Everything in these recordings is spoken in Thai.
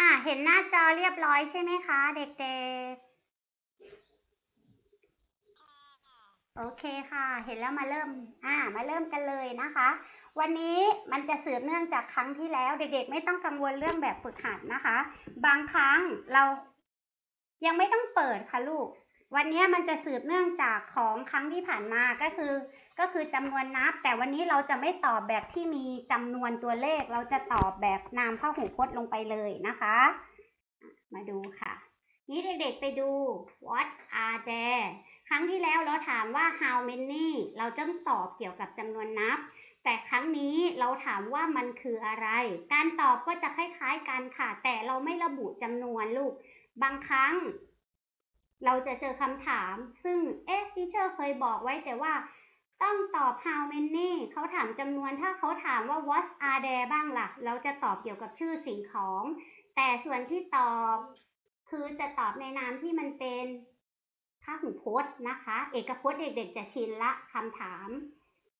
อะเห็นหน้าจอเรียบร้อยใช่ไหมคะ เด็กๆ โอเคค่ะ เห็นแล้วมาเริ่ม อ่า มาเริ่มกันเลยนะคะ วันนี้มันจะสืบเนื่องจากครั้งที่แล้ว เด็กๆ ไม่ต้องกังวลเรื่องแบบฝึกหัดนะคะ บางครั้งเรายังไม่ต้องเปิดค่ะลูก วันนี้มันจะสืบเนื่องจากของครั้งที่ผ่านมาก็คือ ก็คือจำนวนนับ แต่วันนี้เราจะไม่ตอบแบบที่มีจำนวนตัวเลข เราจะตอบแบบนามพหูพจน์ลงไปเลยนะคะ มาดูค่ะ นี่เด็กๆไปดู what are there ครั้งที่แล้วเราถามว่า how many เราจะตอบเกี่ยวกับจำนวนนับ แต่ครั้งนี้เราถามว่ามันคืออะไร การตอบก็จะคล้ายๆกันค่ะ แต่เราไม่ระบุจำนวนลูก บางครั้ง เราจะเจอคำถาม ซึ่ง เอ๊ะทีเชอร์เคยบอกไว้แต่ว่า ต้องตอบ how many เขาถามจำนวนถ้าเขาถามว่า what are there บ้างล่ะ เราจะตอบเกี่ยวกับชื่อสิ่งของ แต่ส่วนที่ตอบคือจะตอบในนามที่มันเป็นพหูพจน์นะคะ เอกพจน์เด็กๆจะชินละคำถาม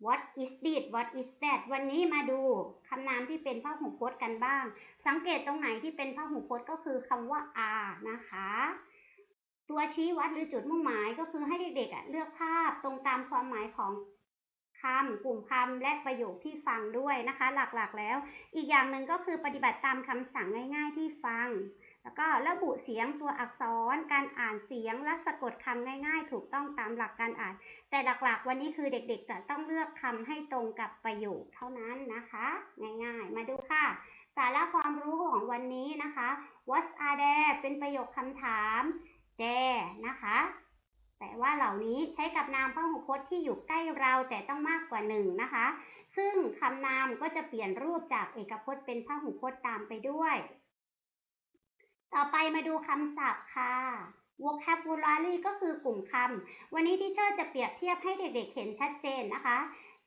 what is this what is that วันนี้มาดูคำนามที่เป็นพหูพจน์กันบ้าง สังเกตตรงไหนที่เป็นพหูพจน์ก็คือคำว่า are นะคะ ตัวชี้วัดหรือจุดมุ่งหมายก็คือให้เด็กๆเลือกภาพตรงตามความหมายของคำกลุ่มคำและประโยคที่ฟังด้วยนะคะ หลักๆแล้ว อีกอย่างหนึ่งก็คือปฏิบัติตามคำสั่งง่ายๆที่ฟัง แล้วก็ระบุเสียงตัวอักษร การอ่านเสียงและสะกดคำง่ายๆ ถูกต้องตามหลักการอ่าน แต่หลักๆ วันนี้คือเด็กๆจะต้องเลือกคำให้ตรงกับประโยคเท่านั้นนะคะ ง่ายๆ มาดูค่ะสาระความรู้ของวันนี้นะคะ what are there เป็นประโยคคำถาม there นะคะ แต่ว่าเหล่านี้ใช้กับนามพหูพจน์ที่อยู่ใกล้เราแต่ต้องมากกว่าหนึ่งนะคะ ซึ่งคำนามก็จะเปลี่ยนรูปจากเอกพจน์เป็นพหูพจน์ตามไปด้วย ต่อไปมาดูคำศัพท์ค่ะ vocabulary ก็คือกลุ่มคำ วันนี้ที่เชอร์จะเปรียบเทียบให้เด็กๆเห็นชัดเจนนะคะ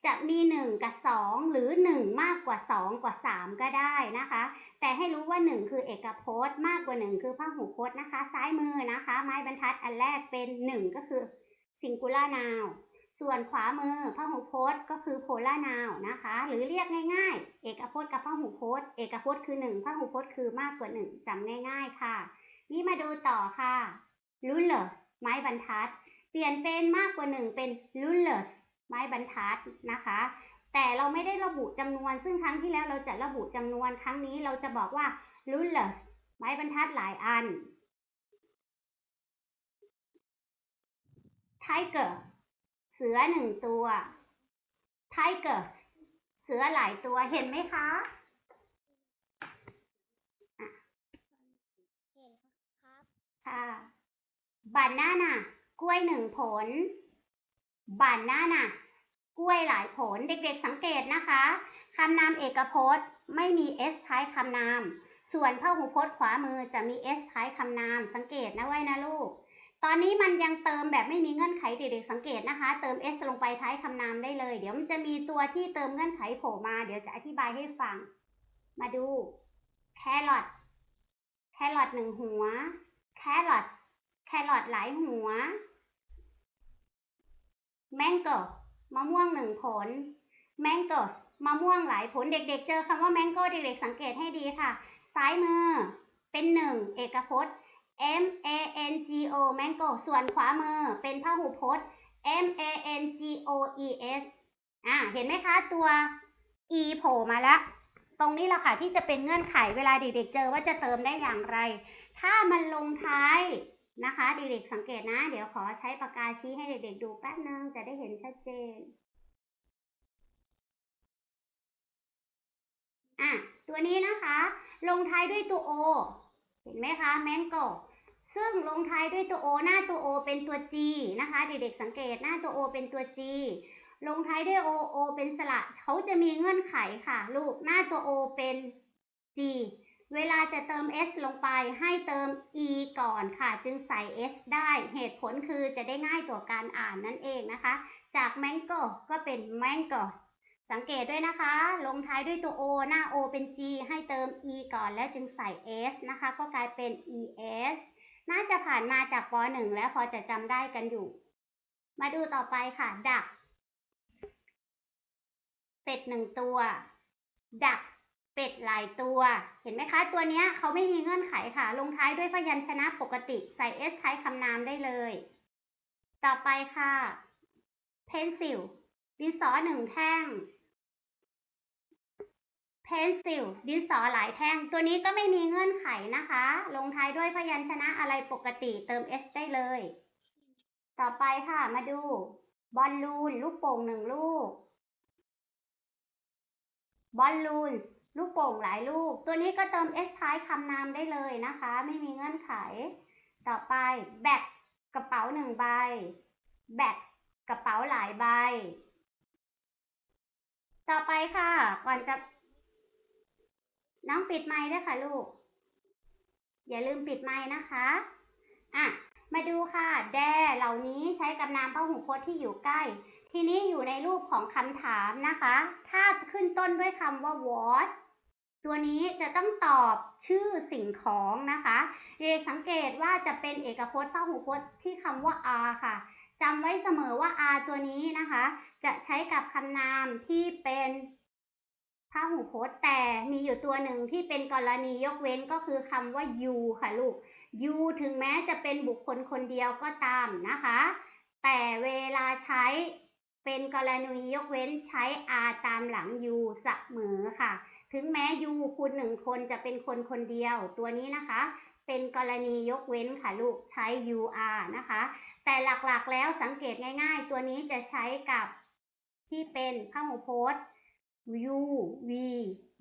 จะมี 1 กับ 2 หรือ 1 มากกว่า 2 กว่า 3 ก็ได้นะคะ แต่ให้รู้ว่า 1 คือเอกพจน์ มากกว่า 1 คือพหูพจน์นะคะ ซ้ายมือนะคะ ไม้บรรทัดอันแรกเป็น 1 ก็คือ singular noun ส่วนขวามือพหูพจน์ก็คือ polar noun นะคะ หรือเรียกง่ายๆ เอกพจน์กับพหูพจน์ เอกพจน์คือ 1พหูพจน์คือมากกว่า 1จำง่าย ๆ ค่ะ นี่มาดูต่อค่ะ rulers ไม้บรรทัด เปลี่ยนเป็นมากกว่า 1 เป็น rulers ไม้บรรทัดนะคะ แต่เราไม่ได้ระบุจำนวน ซึ่งครั้งที่แล้วเราจะระบุจำนวนครั้งนี้เราจะบอกว่า rulers ไม้บรรทัดหลายอัน tiger เสือหนึ่งตัว tigers เสือหลายตัวเห็นไหมคะเห็นครับค่ะ banana กล้วยหนึ่งผล bananas กล้วยหลายผล เด็กๆสังเกตนะคะคำนามเอกพจน์ไม่มี s ท้ายคำนาม ส่วนพหูพจน์ขวามือจะมี s ท้ายคำนาม สังเกตนะไว้นะลูก ตอนนี้มันยังเติมแบบไม่มีเงื่อนไขเด็กๆสังเกตนะคะ เติม s ลงไปท้ายคำนามได้เลย เดี๋ยวมันจะมีตัวที่เติมเงื่อนไขโผล่มา เดี๋ยวจะอธิบายให้ฟัง มาดู carrot แครอทหนึ่งหัว carrots แครอทหลายหัว mango มะม่วงหนึ่งผล mangoes มะม่วงหลายผลเด็กๆ เจอคำว่า mango เด็กๆ สังเกตให้ดีค่ะ ซ้ายมือเป็นหนึ่งเอกพจน์ m a n g o mango ส่วนขวามือเป็นพหูพจน์ m a n g o e s อ่าเห็นไหมคะตัว e โผล่มาแล้ว ตรงนี้แหละค่ะที่จะเป็นเงื่อนไขเวลาเด็กๆ เจอว่าจะเติมได้อย่างไร ถ้ามันลงท้าย นะคะเด็กๆสังเกตนะ เดี๋ยวขอใช้ปากกาชี้ให้เด็กๆดูแป๊บนึงจะได้เห็นชัดเจนอะตัวนี้นะคะ ลงท้ายด้วยตัว o เห็นไหมคะ mango ซึ่งลงท้ายด้วยตัว o หน้าตัว o เป็นตัว g นะคะ เด็กๆสังเกตหน้าตัว o เป็นตัว g ลงท้ายด้วย o o เป็นสระเขาจะมีเงื่อนไขค่ะ ลูกหน้าตัว o เป็น g เวลาจะเติม s ลงไปให้เติม e ก่อนค่ะ จึงใส่ s ได้เหตุผลคือจะได้ง่ายต่อการอ่านนั่นเองนะคะ จาก mango ก็เป็น mangoes สังเกตด้วยนะคะ ลงท้ายด้วยตัว o หน้า o เป็น g ให้เติม e ก่อนแล้วจึงใส่ s นะคะ ก็กลายเป็น es น่าจะผ่านมาจากป .1 แล้วพอจะจำได้กันอยู่ มาดูต่อไปค่ะ duck เป็ดหนึ่งตัว ducks เป็ดหลายตัว เห็นไหมคะ ตัวนี้เขาไม่มีเงื่อนไขค่ะ ลงท้ายด้วยพยัญชนะปกติใส่ s ท้ายคำนามได้เลย ต่อไปค่ะ pencil ดินสอหนึ่งแท่ง pencil ดินสอหลายแท่ง ตัวนี้ก็ไม่มีเงื่อนไขนะคะ ลงท้ายด้วยพยัญชนะอะไรปกติเติม s ได้เลย ต่อไปค่ะ มาดู บอลลูน ลูกโป่งหนึ่งลูก บอลลูน ลูกโป่งหลายลูก ตัวนี้ก็เติม s ท้ายคำนามได้เลยนะคะ ไม่มีเงื่อนไข ต่อไปแบกกระเป๋าหนึ่งใบแบกกระเป๋าหลายใบ ต่อไปค่ะ ก่อนจะ น้องปิดไมค์ด้วยค่ะลูก อย่าลืมปิดไมค์นะคะ อะ มาดูค่ะ แดเหล่านี้ใช้กับนามพหูพจน์ที่อยู่ใกล้ทีนี้อยู่ในรูปของคำถามนะคะ ถ้าขึ้นต้นด้วยคำว่า was ตัวนี้จะต้องตอบชื่อสิ่งของนะคะเด็กสังเกตว่าจะเป็นเอกพจน์พหูพจน์ที่คำว่า are ค่ะจำไว้เสมอว่า are ตัวนี้นะคะ จะใช้กับคำนามที่เป็นพหูพจน์แต่มีอยู่ตัวหนึ่งที่เป็นกรณียกเว้นก็คือคำว่า you ค่ะลูก you ถึงแม้จะเป็นบุคคลคนเดียวก็ตามนะคะ แต่เวลาใช้เป็นกรณียกเว้นใช้ are ตามหลัง you เสมอค่ะ ถึงแม้ u คุณหนึ่งคนจะเป็นคนคนเดียว ตัวนี้นะคะ เป็นกรณียกเว้นค่ะลูกใช้ u r นะคะ แต่หลักๆแล้วสังเกตง่ายๆ ตัวนี้จะใช้กับที่เป็นพหูพจน์ you we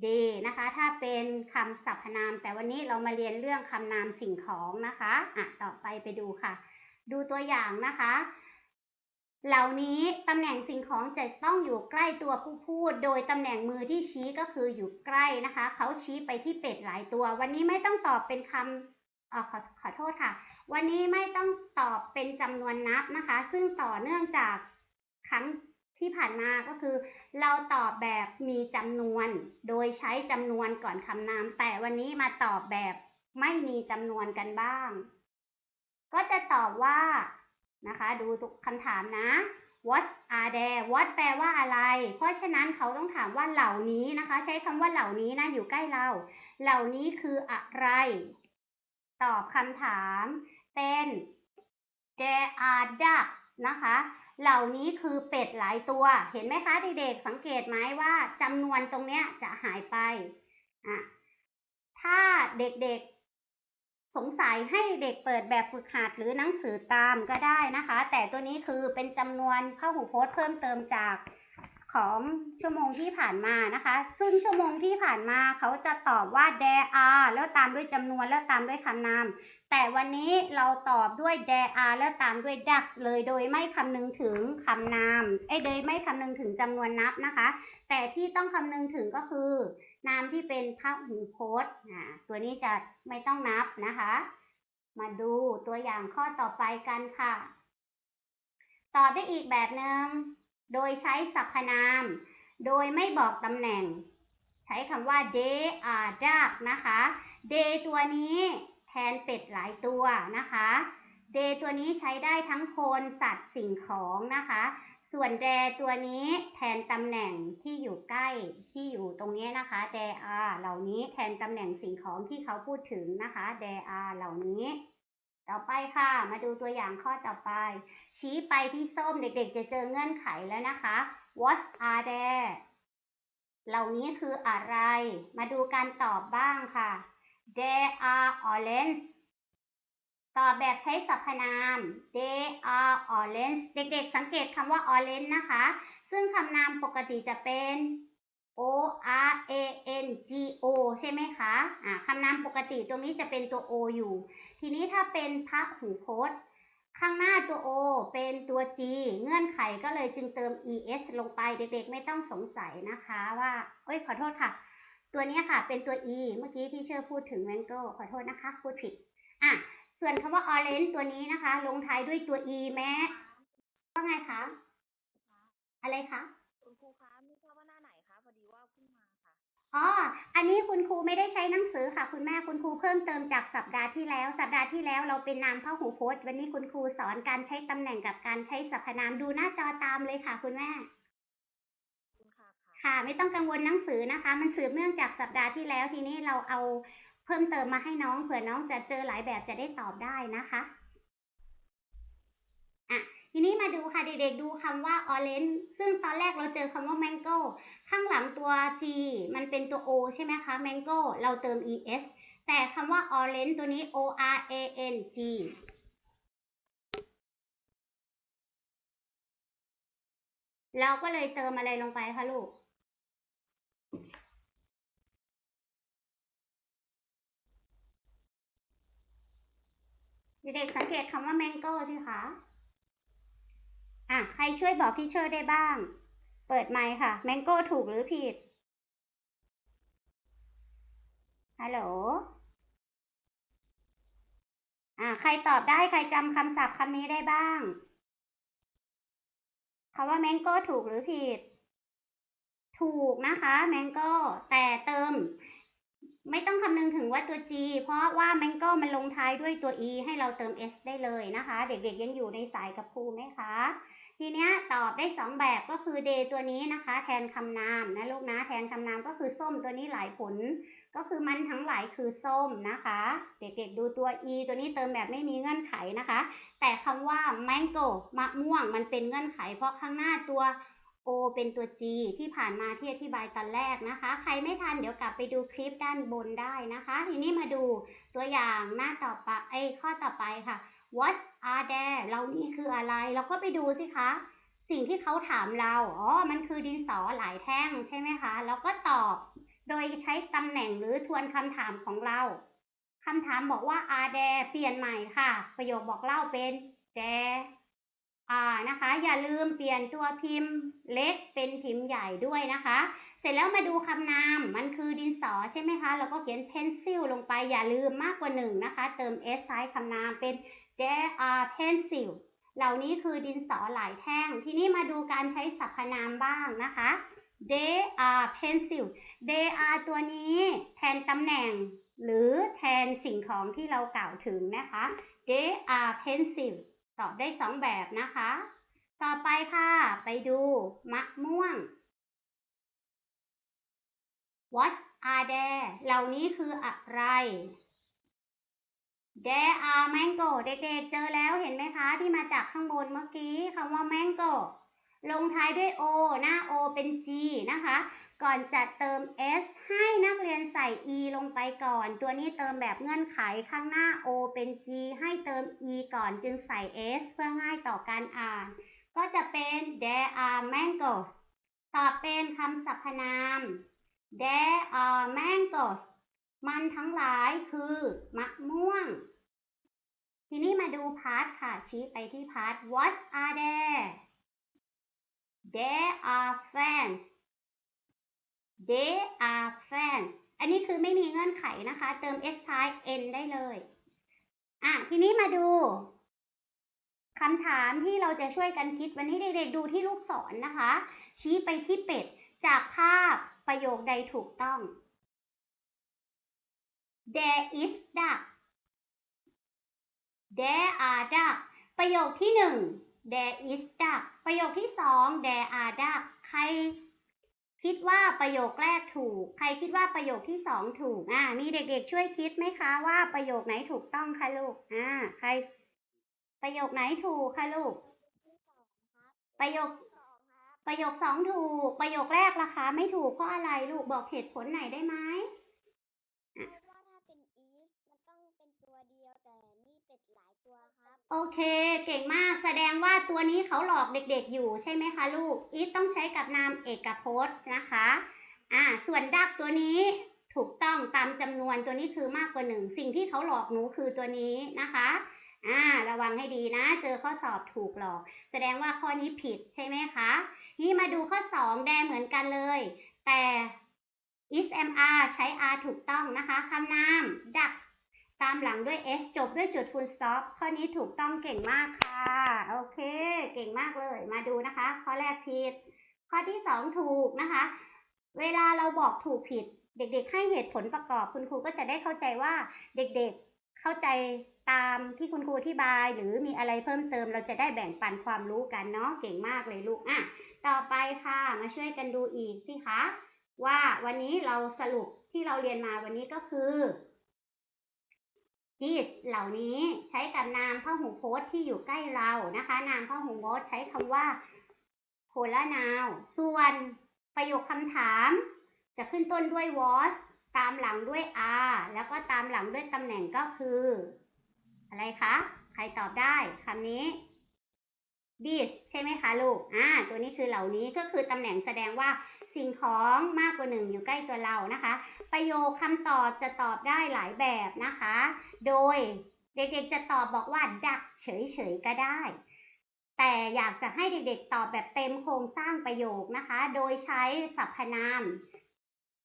they นะคะ ถ้าเป็นคำสรรพนาม แต่วันนี้เรามาเรียนเรื่องคำนามสิ่งของนะคะ อะ ต่อไปไปดูค่ะ ดูตัวอย่างนะคะ เหล่านี้ตำแหน่งสิ่งของจะต้องอยู่ใกล้ตัวผู้พูด โดยตำแหน่งมือที่ชี้ก็คืออยู่ใกล้นะคะ เขาชี้ไปที่เป็ดหลายตัว วันนี้ไม่ต้องตอบเป็นคำออขอขอโทษค่ะ วันนี้ไม่ต้องตอบเป็นจำนวนนับนะคะ ซึ่งต่อเนื่องจากครั้งที่ผ่านมาก็คือ เราตอบแบบมีจำนวน โดยใช้จำนวนก่อนคำนาม แต่วันนี้มาตอบแบบไม่มีจำนวนกันบ้าง ก็จะตอบว่า นะคะ ดูทุกคำถามนะ what are there what แปลว่าอะไร เพราะฉะนั้นเขาต้องถามว่าเหล่านี้นะคะ ใช้คำว่าเหล่านี้นะอยู่ใกล้เรา เหล่านี้คืออะไร ตอบคำถามเป็น there are ducks นะคะ เหล่านี้คือเป็ดหลายตัว เห็นไหมคะเด็กๆ สังเกตไหมว่าจำนวนตรงเนี้ยจะหายไปอะถ้าเด็กๆ สงสัยให้เด็กเปิดแบบฝึกหัดหรือหนังสือตามก็ได้นะคะ แต่ตัวนี้คือเป็นจำนวนพหูพจน์เพิ่มเติมจากของชั่วโมงที่ผ่านมานะคะ ซึ่งชั่วโมงที่ผ่านมาเขาจะตอบว่า there are แล้วตามด้วยจำนวนแล้วตามด้วยคำนาม แต่วันนี้เราตอบด้วย there are แล้วตามด้วย ducks เลยโดยไม่คำนึงถึงคำนาม เอ้ยโดยไม่คำนึงถึงจำนวนนับนะคะ แต่ที่ต้องคำนึงถึงก็คือ นามที่เป็นพหูพจน์อ่าตัวนี้จะไม่ต้องนับนะคะ มาดูตัวอย่างข้อต่อไปกันค่ะ ตอบได้อีกแบบหนึง่งโดยใช้สรรพนาม โดยไม่บอกตำแหน่ง ใช้คำว่า they are duck นะคะ they ตัวนี้แทนเป็ดหลายตัวนะคะ they ตัวนี้ใช้ได้ทั้งคนสัตว์สิ่งของนะคะ ส่วน there ตัวนี้แทนตำแหน่งที่อยู่ใกล้ที่อยู่ตรงนี้นะคะ there are เหล่านี้แทนตำแหน่งสิ่งของที่เขาพูดถึงนะคะ there are เหล่านี้ ต่อไปค่ะ มาดูตัวอย่างข้อต่อไป ชี้ไปที่ส้มเด็กๆ จะเจอเงื่อนไขแล้วนะคะ what are there เหล่านี้คืออะไร มาดูการตอบบ้างค่ะ there are orange ตอบแบบใช้สรรพนาม they are orange เด็กๆ สังเกตคำว่า orange นะคะ ซึ่งคำนามปกติจะเป็น o r a n g o ใช่ไหมคะอ่าคำนามปกติตรงนี้จะเป็นตัว o อยู่ ทีนี้ถ้าเป็นพระหูพจน์ ข้างหน้าตัว o เป็นตัว g เงื่อนไขก็เลยจึงเติม es ลงไป เด็กๆ ไม่ต้องสงสัยนะคะว่าเอ้ยขอโทษค่ะ ตัวนี้ค่ะเป็นตัว e เมื่อกี้ที่เชื่อพูดถึง mango ขอโทษนะคะ พูดผิด อะ ส่วนคำว่า orange ตัวนี้นะคะ ลงท้ายด้วยตัว e แม้ว่าไงคะ อะไรคะคุณครูคะไม่ทราบว่าหน้าไหนคะพอดีว่าเพิ่งมาค่ะอ๋ออันนี้คุณครูไม่ได้ใช้หนังสือค่ะ คุณแม่คุณครูเพิ่มเติมจากสัปดาห์ที่แล้ว สัปดาห์ที่แล้วเราเป็นนามพหูพจน์ วันนี้คุณครูสอนการใช้ตำแหน่งกับการใช้สรรพนามดูหน้าจอตามเลยค่ะ คุณแม่คุณค่ะค่ะค่ะไม่ต้องกังวลหนังสือนะคะ มันสืบเนื่องจากสัปดาห์ที่แล้วทีนี้เราเอาเพิ่มเติมมาให้น้องเผื่อน้องจะเจอหลายแบบจะได้ตอบได้นะคะอะทีนี้มาดูค่ะเด็กๆดูคำว่า orange ซึ่งตอนแรกเราเจอคำว่า mango ข้างหลังตัว g มันเป็นตัว o ใช่ไหมคะ mango เราเติม es แต่คำว่า orange ตัวนี้ o r a n g เราก็เลยเติมอะไรลงไปคะลูก เด็กๆสังเกตคำว่า mango สิคะ อะ ใครช่วยบอกพี่เชอร์ได้บ้าง เปิดไมค์ค่ะ mango ถูกหรือผิด ฮัลโหล อะ ใครตอบได้ใครจำคำศัพท์คำนี้ได้บ้างคำว่า mango ถูกหรือผิด ถูกนะคะ mango แต่เติม ไม่ต้องคำนึงถึงว่าตัว G เพราะว่า mango มันลงท้ายด้วยตัว E ให้เราเติม S ได้เลยนะคะ เด็กๆยังอยู่ในสายกับครูไหมคะ ทีเนี้ยตอบได้ 2 แบบก็คือ day ตัวนี้นะคะ แทนคำนามนะลูกนะ แทนคำนามก็คือส้มตัวนี้หลายผล ก็คือมันทั้งหลายคือส้มนะคะ เด็กๆดูตัว e ตัวนี้เติมแบบไม่มีเงื่อนไขนะคะ แต่คำว่า mango มะม่วงมันเป็นเงื่อนไข เพราะข้างหน้าตัว o เป็นตัว g ที่ผ่านมาที่อธิบายตอนแรกนะคะ ใครไม่ทันเดี๋ยวกลับไปดูคลิปด้านบนได้นะคะ ทีนี้มาดูตัวอย่างหน้าต่อไปไอ้ข้อต่อไปค่ะ what are there เรานี่คืออะไร เราก็ไปดูสิคะ สิ่งที่เขาถามเรา อ๋อ มันคือดินสอหลายแท่งใช่ไหมคะ เราก็ตอบ โดยใช้ตำแหน่งหรือทวนคำถามของเรา คำถามบอกว่า are there เปลี่ยนใหม่ค่ะ ประโยคบอกเล่าเป็น there are นะคะ อย่าลืมเปลี่ยนตัวพิมพ์เล็กเป็นพิมพ์ใหญ่ด้วยนะคะ เสร็จแล้วมาดูคำนามมันคือดินสอใช่ไหมคะเราก็เขียน pencil ลงไปอย่าลืมมากกว่าหนึ่งนะคะ เติม s ท้ายคำนามเป็น there are pencil เหล่านี้คือดินสอหลายแท่ง ทีนี้มาดูการใช้สรรพนามบ้างนะคะ they are pencil they are ตัวนี้แทนตำแหน่ง หรือแทนสิ่งของที่เรากล่าวถึงนะคะ they are pencil ตอบได้สองแบบนะคะ ต่อไปค่ะ ไปดูมะม่วง what are there เหล่านี้คืออะไร there are mango เด็กๆเจอแล้วเห็นไหมคะ ที่มาจากข้างบนเมื่อกี้คำว่า mango ลงท้ายด้วย o หน้า o เป็น g นะคะ ก่อนจะเติม s ให้นักเรียนใส่ e ลงไปก่อน ตัวนี้เติมแบบเงื่อนไขข้างหน้า o เป็น g ให้เติม e ก่อนจึงใส่ s เพื่อง่ายต่อการอ่าน ก็จะเป็น there are mangoes ตอบเป็นคำสรรพนาม there are mangoes มันทั้งหลายคือมะม่วง ทีนี้มาดูพาร์ทค่ะชี้ไปที่พาร์ท what are there there are fans they are fans อันนี้คือไม่มีเงื่อนไขนะคะ เติม s ท้าย n ได้เลย อะ ทีนี้มาดูคำถามที่เราจะช่วยกันคิดวันนี้เด็กๆดูที่ลูกศรนนะคะ ชี้ไปที่เป็ด จากภาพประโยคใดถูกต้อง There is duck There are duck ประโยคที่หนึ่ง There is duck ประโยคที่สอง There are duck ใครคิดว่าประโยคแรกถูก ใครคิดว่าประโยคที่สองถูก อ่า มีเด็กๆช่วยคิดไหมคะว่าประโยคไหนถูกต้องคะลูก อ่า ใคร ประโยคไหนถูกคะลูก ประโยค ประโยคสองถูก ประโยคแรกล่ะคะไม่ถูกเพราะอะไรลูกบอกเหตุผลไหนได้ไหม เพราะว่าถ้าเป็น is มันต้องเป็นตัวเดียวแต่นี่เป็ดหลายตัวครับ โอเค เก่งมาก แสดงว่าตัวนี้เขาหลอกเด็กๆอยู่ใช่ไหมคะลูก อีทต้องใช้กับนามเอกพจน์นะคะ อ่า ส่วนดักตัวนี้ถูกต้องตามจำนวนตัวนี้คือมากกว่าหนึ่ง สิ่งที่เขาหลอกหนูคือตัวนี้นะคะ อ่า ระวังให้ดีนะ เจอข้อสอบถูกหลอก แสดงว่าข้อนี้ผิดใช่ไหมคะ นี่มาดูข้อสองแดงเหมือนกันเลย แต่ is mr ใช้ r ถูกต้องนะคะคำนาม ducks ตามหลังด้วย s จบด้วยจุด full stop ข้อนี้ถูกต้องเก่งมากค่ะ โอเค เก่งมากเลย มาดูนะคะ ข้อแรกผิด ข้อที่สองถูกนะคะ เวลาเราบอกถูกผิด เด็กๆ ให้เหตุผลประกอบคุณครูก็จะได้เข้าใจว่าเด็กๆ เข้าใจตามที่คุณครูอธิบาย หรือมีอะไรเพิ่มเติม เราจะได้แบ่งปันความรู้กันเนาะ เก่งมากเลยลูก อะ ต่อไปค่ะ มาช่วยกันดูอีกสิคะ ว่าวันนี้เราสรุปที่เราเรียนมาวันนี้ก็คือ this เหล่านี้ใช้กับนามพหูพจน์ที่อยู่ใกล้เรานะคะ นามพหูพจน์ใช้คำว่า polar noun ส่วนประโยคคำถาม จะขึ้นต้นด้วย was ตามหลังด้วย are แล้วก็ตามหลังด้วยตำแหน่งก็คือ อะไรคะ ใครตอบได้คำนี้ this ใช่ไหมคะลูก อ่า ตัวนี้คือเหล่านี้ก็คือตำแหน่งแสดงว่า สิ่งของมากกว่าหนึ่งอยู่ใกล้ตัวเรานะคะ ประโยคคำตอบจะตอบได้หลายแบบนะคะ โดยเด็กๆจะตอบบอกว่าดักเฉยๆก็ได้ แต่อยากจะให้เด็กๆตอบแบบเต็มโครงสร้างประโยคนะคะ โดยใช้สรรพนาม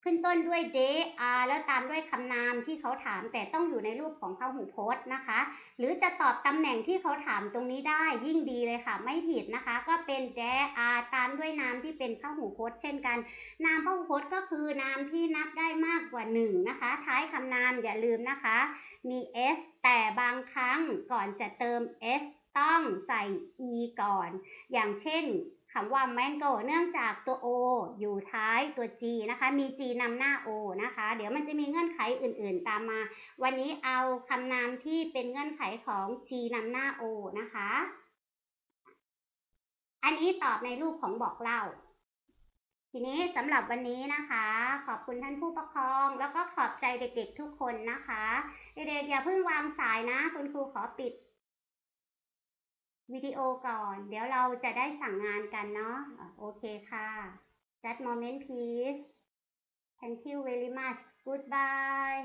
ขึ้นต้นด้วย they are แล้วตามด้วยคำนามที่เขาถามแต่ต้องอยู่ในรูปของพหูพจน์นะคะ หรือจะตอบตำแหน่งที่เขาถามตรงนี้ได้ยิ่งดีเลยค่ะ ไม่ผิดนะคะ ก็เป็น there are ตามด้วยนามที่เป็นพหูพจน์ เช่นกัน นามพหูพจน์ก็คือนามที่นับได้มากกว่าหนึ่งนะคะ ท้ายคำนามอย่าลืมนะคะ มี s แต่บางครั้งก่อนจะเติม s ต้องใส่ e ก่อน อย่างเช่น คำว่า mango เนื่องจากตัว o อยู่ท้ายตัว g นะคะ มี g นำหน้า o นะคะ เดี๋ยวมันจะมีเงื่อนไขอื่นๆ ตามมา วันนี้เอาคำนามที่เป็นเงื่อนไขของ g นำหน้า o นะคะ อันนี้ตอบในรูปของบอกเล่า ทีนี้สำหรับวันนี้นะคะ ขอบคุณท่านผู้ปกครอง แล้วก็ขอบใจเด็กๆทุกคนนะคะ เด็กๆอย่าเพิ่งวางสายนะ คุณครูขอปิด วิดีโอก่อน เดี๋ยวเราจะได้สั่งงานกันเนาะโอเคค่ะ just moment please thank you very much goodbye